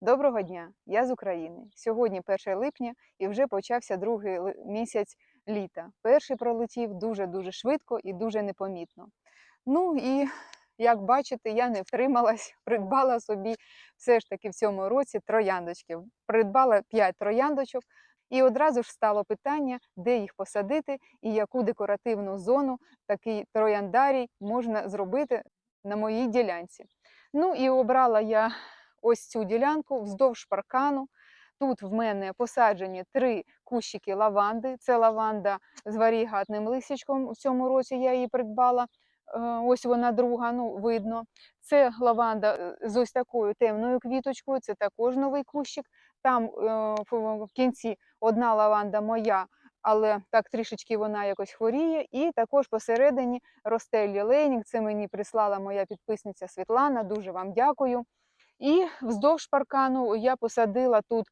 Доброго дня! Я з України. Сьогодні 1 липня і вже почався другий місяць літа. Перший пролетів дуже-дуже швидко і дуже непомітно. Ну і як бачите, я не втрималась, придбала собі все ж таки в цьому році трояндочки. Придбала 5 трояндочок, і одразу ж стало питання, де їх посадити і яку декоративну зону такий трояндарій можна зробити на моїй ділянці. Ну і обрала я ось цю ділянку вздовж паркану. Тут в мене посаджені три кущики лаванди. Це лаванда з варігатним лисячком. В цьому році я її придбала. Е, Ось вона друга, ну видно. Це лаванда е, з ось такою темною квіточкою. Це також новий кущик. Там е, в кінці одна лаванда моя, але так трішечки вона якось хворіє. І також посередині росте лілейник. Це мені прислала моя підписниця Світлана. Дуже вам дякую. І вздовж паркану я посадила тут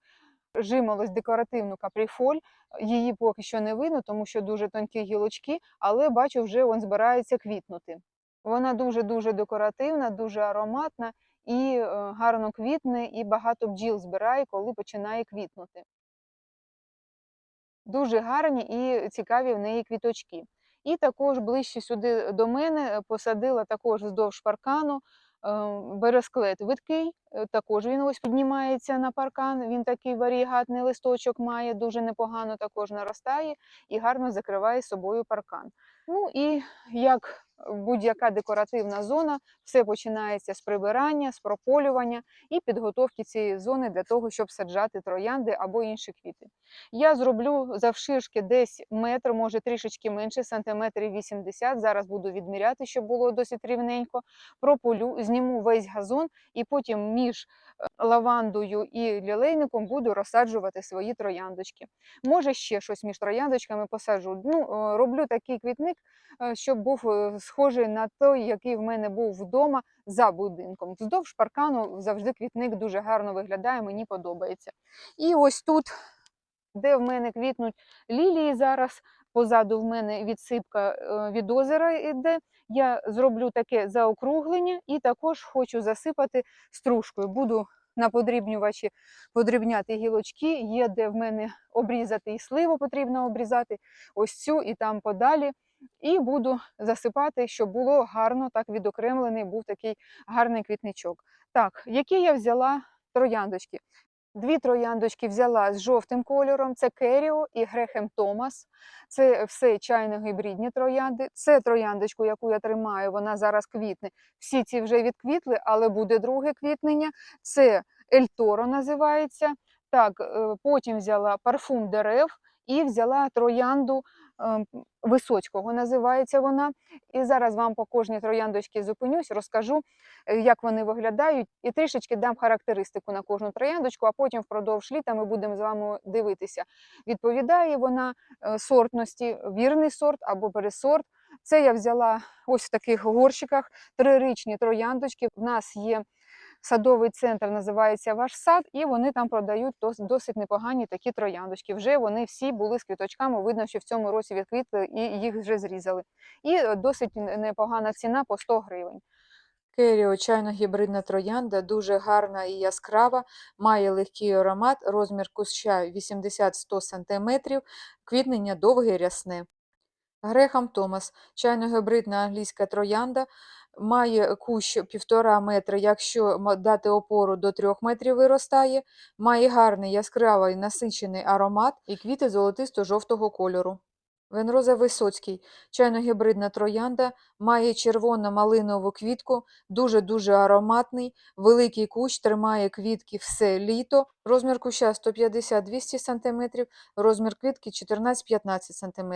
жимолость декоративну капріфоль. Її поки що не видно, тому що дуже тонкі гілочки, але бачу, вже він збирається квітнути. Вона дуже-дуже декоративна, дуже ароматна і е, гарно квітне, і багато бджіл збирає, коли починає квітнути. Дуже гарні і цікаві в неї квіточки. І також ближче сюди до мене е, посадила також вздовж паркану бересклет видкий, е, також він ось піднімається на паркан. Він такий варігатний листочок має, дуже непогано також наростає і гарно закриває собою паркан. Ну і як будь-яка декоративна зона, все починається з прибирання, з прополювання і підготовки цієї зони для того, щоб саджати троянди або інші квіти. Я зроблю завширшки десь метр, може трішечки менше, сантиметрів 80. Зараз буду відміряти, щоб було досить рівненько. Прополю, зніму весь газон і потім між е, лавандою і лілейником буду розсаджувати свої трояндочки. Може, ще щось між трояндочками посаджу. Ну, е, роблю такий квітник, е, щоб був схожий на той, який в мене був вдома за будинком. Вздовж паркану завжди квітник дуже гарно виглядає, мені подобається. І ось тут де в мене квітнуть лілії зараз. Позаду в мене відсипка е, від озера йде. Я зроблю таке заокруглення і також хочу засипати стружкою. Буду на подрібнювачі подрібняти гілочки. Є де в мене обрізати і сливу потрібно обрізати, ось цю і там подалі. І буду засипати, щоб було гарно так відокремлений, був такий гарний квітничок. Так, які я взяла трояндочки? Дві трояндочки взяла з жовтим кольором: це Керіо і Грехем Томас. Це все чайно-гібридні троянди. Це трояндочку, яку я тримаю, вона зараз квітне. Всі ці вже відквітли, але буде друге квітнення. Це Ельторо називається. Так, е, потім взяла парфум дерев і взяла троянду Висоцького, називається вона. І зараз вам по кожній трояндочці зупинюсь, розкажу, е, як вони виглядають, і трішечки дам характеристику на кожну трояндочку, а потім впродовж літа ми будемо з вами дивитися. Відповідає вона е, сортності, вірний сорт або пересорт. Це я взяла ось в таких горщиках, трирічні трояндочки. В нас є садовий центр, називається Ваш сад, і вони там продають досить непогані такі трояндочки. Вже вони всі були з квіточками. Видно, що в цьому році відквітли і їх вже зрізали. І е, досить непогана ціна по 100 гривень. Керіо чайно-гібридна троянда, дуже гарна і яскрава, має легкий аромат, розмір куща 80-100 см, квітнення довге рясне. Грехам Томас, чайно-гібридна англійська троянда, має кущ 1,5 метра, якщо дати опору до 3 метрів виростає, має гарний яскравий насичений аромат і квіти золотисто-жовтого кольору. Венроза Висоцький, чайно-гібридна троянда, має червоно-малинову квітку, дуже-дуже ароматний, великий кущ, тримає квітки все літо, розмір куща 150-200 см, розмір квітки 14-15 см.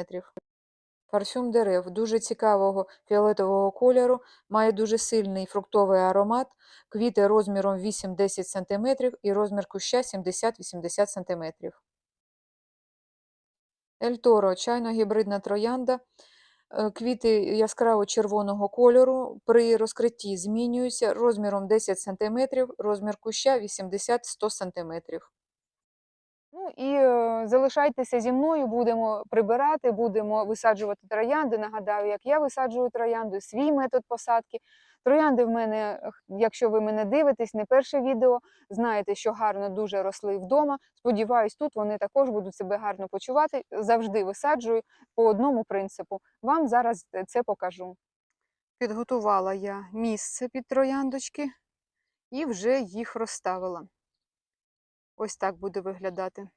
Парфюм дерев дуже цікавого фіолетового кольору, має дуже сильний фруктовий аромат, квіти розміром 8-10 см і розмір куща 70-80 см. Ельторо чайно-гібридна троянда. Е, Квіти яскраво червоного кольору. При розкритті змінюються розміром 10 см, розмір куща 80-100 см. Ну і е, залишайтеся зі мною, будемо прибирати, будемо висаджувати троянди. Нагадаю, як я висаджую троянди, свій метод посадки. Троянди в мене, якщо ви мене дивитесь, не перше відео, знаєте, що гарно дуже росли вдома. Сподіваюсь, тут вони також будуть себе гарно почувати. Завжди висаджую по одному принципу. Вам зараз е, це покажу. Підготувала я місце під трояндочки і вже їх розставила. Ось так буде виглядати.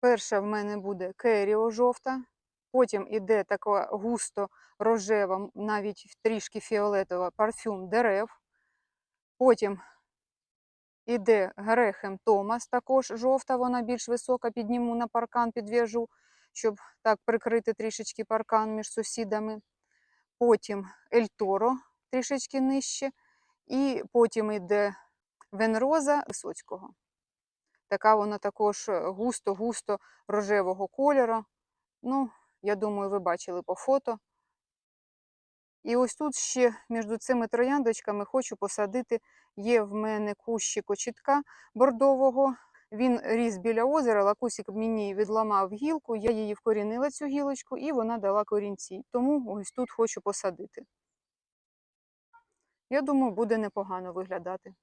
Перша в мене буде керіо жовта, потім іде така густо рожева, навіть трішки фіолетова парфюм дерев. Потім іде грехем Томас, також жовта, вона більш висока, підніму на паркан, підв'яжу, щоб так прикрити трішечки паркан між сусідами. Потім Ельторо трішечки нижче, і потім йде Венроза Висоцького. Така вона також густо-густо рожевого кольору. Ну, я думаю, ви бачили по фото. І ось тут ще між цими трояндочками хочу посадити. Є в мене кущик очітка бордового. Він ріс біля озера, лакусик мені відламав гілку, я її вкорінила цю гілочку, і вона дала корінці. Тому ось тут хочу посадити. Я думаю, буде непогано виглядати.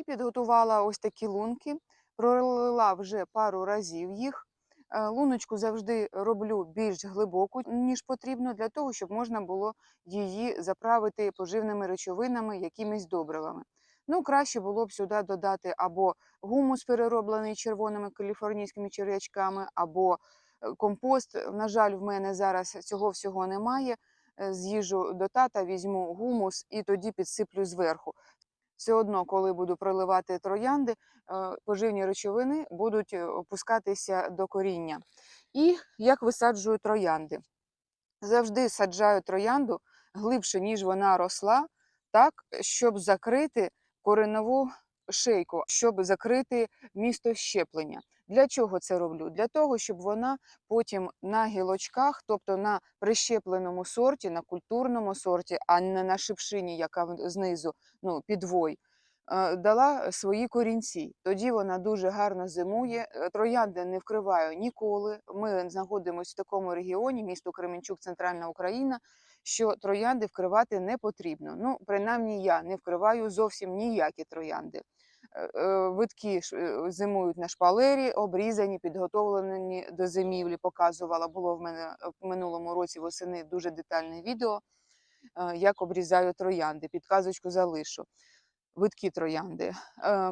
І підготувала ось такі лунки, пролила вже пару разів їх. Е, Луночку завжди роблю більш глибоку, ніж потрібно, для того, щоб можна було її заправити поживними речовинами, якимись добривами. Ну, краще було б сюди додати або гумус, перероблений червоними каліфорнійськими черв'ячками, або е, компост. На жаль, в мене зараз цього всього немає. Е, З'їжджу до тата, візьму гумус і тоді підсиплю зверху все одно, коли буду проливати троянди, е, поживні речовини будуть е, опускатися до коріння. І як висаджую троянди? Завжди саджаю троянду глибше, ніж вона росла, так, щоб закрити коренову шейку, щоб закрити місто щеплення. Для чого це роблю? Для того, щоб вона потім на гілочках, тобто на прищепленому сорті, на культурному сорті, а не на шипшині, яка знизу, ну, підвой, е, дала свої корінці. Тоді вона дуже гарно зимує. Е, Троянди не вкриваю ніколи. Ми знаходимося в такому регіоні, місто Кременчук, Центральна Україна, що троянди вкривати не потрібно. Ну, принаймні я не вкриваю зовсім ніякі троянди. Е, е, Витки е, зимують на шпалері, обрізані, підготовлені до зимівлі. Показувала, було в мене в минулому році восени дуже детальне відео, як обрізаю троянди. Підказочку залишу. Виткі троянди,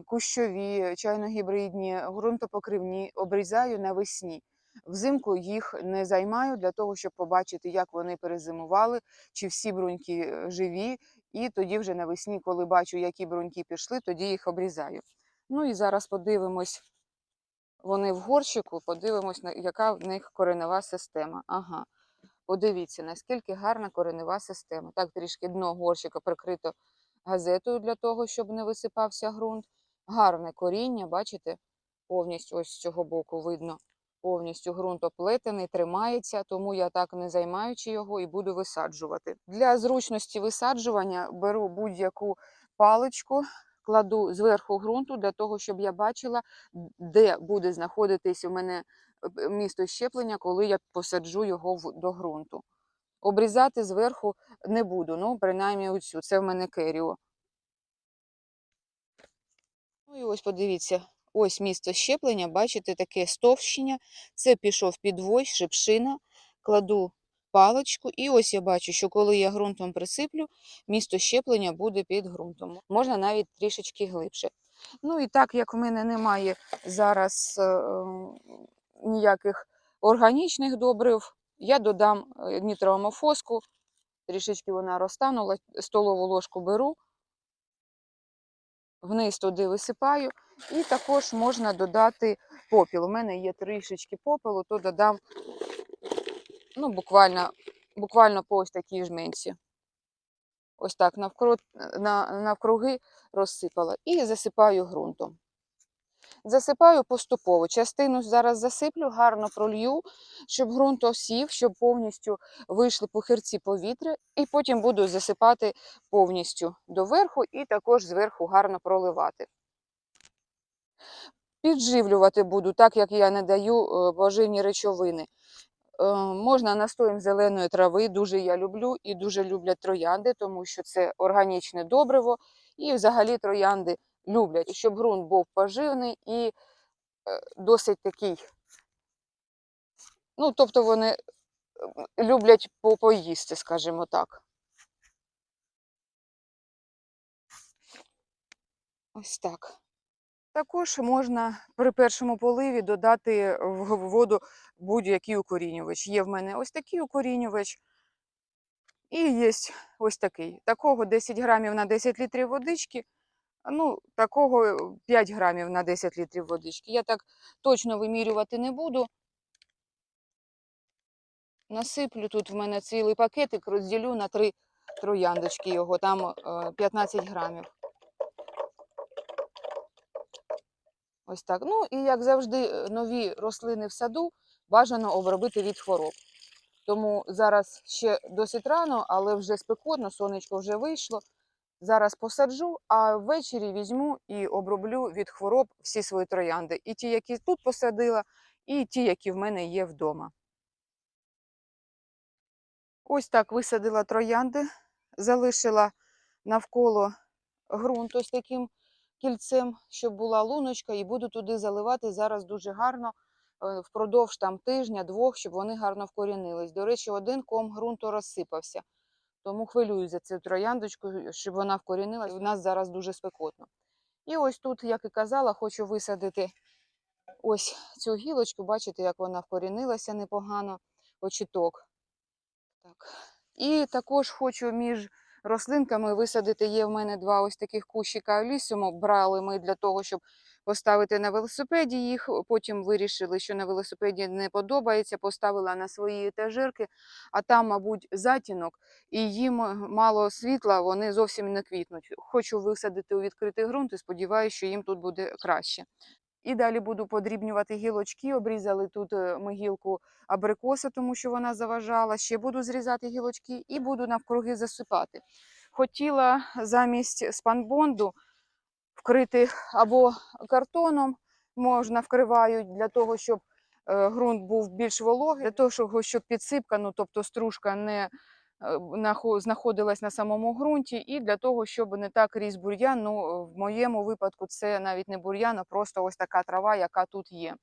кущові, чайно-гібридні, ґрунтопокривні обрізаю навесні. Взимку їх не займаю для того, щоб побачити, як вони перезимували, чи всі бруньки живі. І тоді вже навесні, коли бачу, які бруньки пішли, тоді їх обрізаю. Ну і зараз подивимось, вони в горщику, подивимось, яка в них коренева система. Ага, подивіться, наскільки гарна коренева система. Так, трішки дно горщика прикрито газетою для того, щоб не висипався ґрунт. Гарне коріння, бачите, повністю ось з цього боку видно. Повністю ґрунт оплетений, тримається, тому я так не займаючи його і буду висаджувати. Для зручності висаджування беру будь-яку паличку, кладу зверху ґрунту для того, щоб я бачила, де буде знаходитись у мене е, місто щеплення, коли я посаджу його до ґрунту. Обрізати зверху не буду, ну, принаймні оцю. Це в мене керіо. Ну і ось подивіться, ось місце щеплення, бачите, таке стовщення. Це пішов підвой, шипшина, кладу паличку, і ось я бачу, що коли я ґрунтом присиплю, місто щеплення буде під ґрунтом. Можна навіть трішечки глибше. Ну і так як в мене немає зараз е, ніяких органічних добрив, я додам е, нітроамофоску, трішечки вона розтанула, столову ложку беру, вниз туди висипаю. І також можна додати попіл. У мене є трішечки попелу, то додам ну, буквально, буквально по ось такій жменці. Ось так навкруг, на, навкруги розсипала. І засипаю ґрунтом. Засипаю поступово. Частину зараз засиплю, гарно пролью, щоб ґрунт осів, щоб повністю вийшли похирці повітря, і потім буду засипати повністю доверху і також зверху гарно проливати. Підживлювати буду, так як я не даю е, поживні речовини. Е, можна настоєм зеленої трави, дуже я люблю і дуже люблять троянди, тому що це органічне добриво. І взагалі троянди люблять, щоб ґрунт був поживний і е, досить такий. Ну, тобто вони е, люблять по- поїсти, скажімо так. Ось так. Також можна при першому поливі додати в воду будь-який укорінювач. Є в мене ось такий укорінювач, і є ось такий. Такого 10 грамів на 10 літрів водички, ну, такого е, 5 грамів на 10 літрів водички. Я так точно вимірювати не буду. Насиплю тут в мене цілий пакетик, розділю на три трояндочки його, там е, 15 грамів. Ось так. Ну і як завжди, е, нові рослини в саду бажано обробити від хвороб. Тому зараз ще досить рано, але вже спекотно, сонечко вже вийшло. Зараз посаджу, а ввечері візьму і оброблю від хвороб всі свої троянди. І ті, які тут посадила, і ті, які в мене є вдома. Ось так висадила троянди, залишила навколо ґрунт ось таким кільцем, щоб була луночка, і буду туди заливати зараз дуже гарно е, впродовж там тижня-двох, щоб вони гарно вкорінились. До речі, один ком ґрунту розсипався. Тому хвилююсь за цю трояндочку, щоб вона вкорінилась. У нас зараз дуже спекотно. І ось тут, як і казала, хочу висадити ось цю гілочку. Бачите, як вона вкорінилася непогано, очіток. Так. І також хочу між рослинками висадити. Є в мене два ось таких кущика алісуму. Брали ми для того, щоб поставити на велосипеді їх. Потім вирішили, що на велосипеді не подобається. Поставила на свої етажерки, а там, мабуть, затінок, і їм е, мало світла, вони зовсім не квітнуть. Хочу висадити у відкритий ґрунт і сподіваюся, що їм тут буде краще. І далі буду подрібнювати гілочки. Обрізали тут е, ми гілку абрикоса, тому що вона заважала. Ще буду зрізати гілочки і буду навкруги засипати. Хотіла замість спанбонду вкрити або картоном, можна вкривають для того, щоб е, ґрунт був більш вологий, для того, щоб, підсипка, ну тобто стружка не е, знаходилась на самому ґрунті, і для того, щоб не так ріс бур'ян. Ну, в моєму випадку це навіть не бур'ян, а просто ось така трава, яка тут є.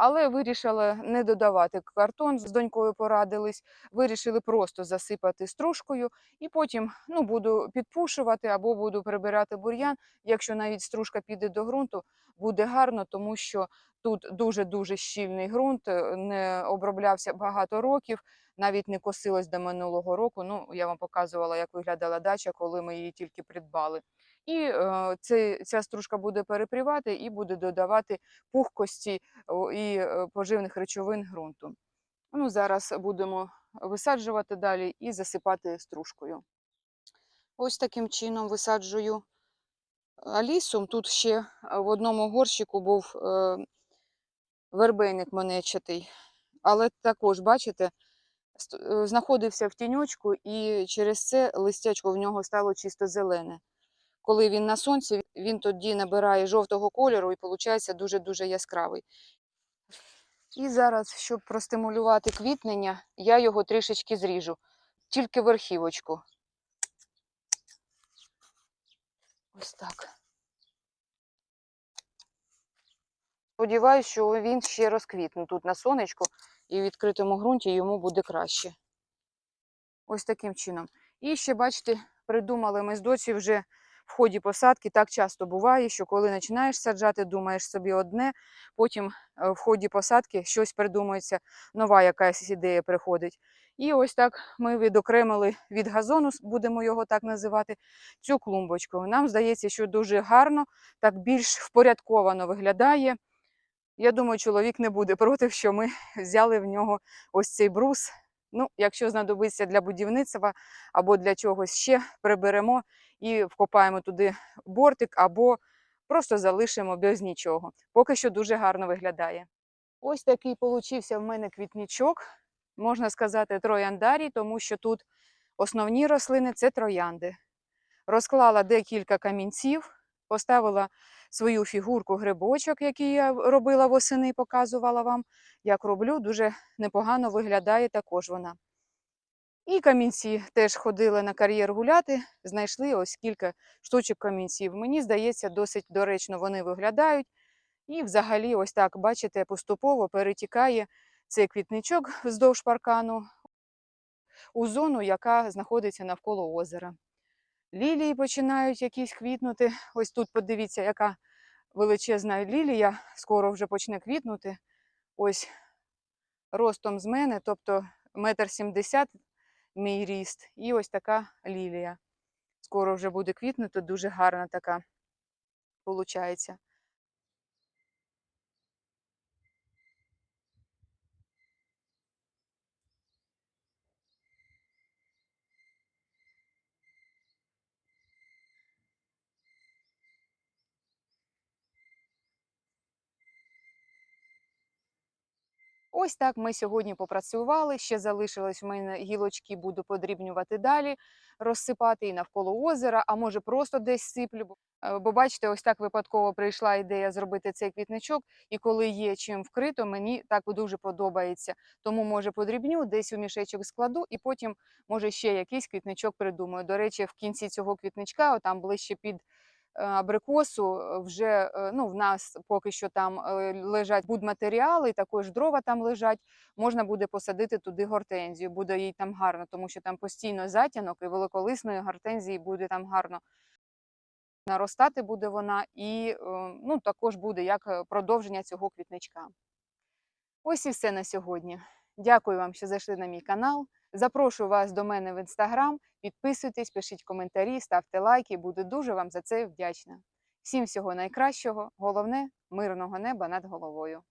Але вирішила не додавати картон, з донькою порадились, вирішили просто засипати стружкою і потім ну, буду підпушувати або буду прибирати бур'ян. Якщо навіть стружка піде до ґрунту, буде гарно, тому що тут дуже-дуже щільний ґрунт, е, не оброблявся багато років, навіть не косилось до минулого року. Ну, я вам показувала, як виглядала дача, коли ми її тільки придбали. І е, це, ця стружка буде перепрівати і буде додавати пухкості і е, поживних речовин ґрунту. Ну, зараз будемо висаджувати далі і засипати стружкою. Ось таким чином висаджую алісум. Тут ще в одному горщику був е, вербейник монечатий, але також, бачите, знаходився в тіньочку, і через це листячко в нього стало чисто зелене. Коли він на сонці, він тоді набирає жовтого кольору і виходить дуже-дуже яскравий. І зараз, щоб простимулювати квітнення, я його трішечки зріжу, тільки верхівочку. Ось так. Сподіваюсь, що він ще розквітне тут на сонечку і в відкритому ґрунті йому буде краще. Ось таким чином. І ще, бачите, придумали ми з доці вже в ході посадки. Так часто буває, що коли починаєш саджати, думаєш собі одне, потім е, в ході посадки щось придумується, нова якась ідея приходить. І ось так ми відокремили від газону, будемо його так називати, цю клумбочку. Нам здається, що дуже гарно, так більш впорядковано виглядає. Я думаю, чоловік не буде проти, що ми взяли в нього ось цей брус. Ну, якщо знадобиться для будівництва або для чогось ще, приберемо і вкопаємо туди бортик, або просто залишимо без нічого. Поки що дуже гарно виглядає. Ось такий получився в мене квітничок, можна сказати, трояндарій, тому що тут основні рослини це троянди. Розклала декілька камінців, Поставила свою фігурку грибочок, який я робила восени, показувала вам, як роблю. Дуже непогано виглядає також вона. І камінці теж ходили на кар'єр гуляти, знайшли ось кілька штучок камінців. Мені здається, досить доречно вони виглядають. І взагалі, ось так, бачите, поступово перетікає цей квітничок вздовж паркану у зону, яка знаходиться навколо озера. Лілії починають якісь квітнути. Ось тут подивіться, яка величезна лілія, скоро вже почне квітнути. Ось ростом з мене, тобто метр сімдесят мій ріст, і ось така лілія. Скоро вже буде квітнути, дуже гарна така получається. Ось так ми сьогодні попрацювали. Ще залишилось в мене гілочки, буду подрібнювати далі, розсипати і навколо озера, а може просто десь сиплю. Бо- е, бачите, ось так випадково прийшла ідея зробити цей квітничок, і коли є чим вкрито, мені так дуже подобається. Тому може подрібню, десь у мішечок складу, і потім може ще якийсь квітничок придумаю. До речі, в кінці цього квітничка, там ближче під абрикосу, е, вже е, ну, в нас поки що там е, лежать будматеріали, також дрова там лежать. Можна буде посадити туди гортензію, буде їй там гарно, тому що там постійно затінок і великолисної гортензії буде там гарно. Наростати буде вона, і е, ну, також буде як е, продовження цього квітничка. Ось і все на сьогодні. Дякую вам, що зайшли на мій канал. Запрошую вас до мене в інстаграм. Підписуйтесь, пишіть коментарі, ставте лайки. Буду дуже вам за це вдячна. Всім всього найкращого. Головне мирного неба над головою.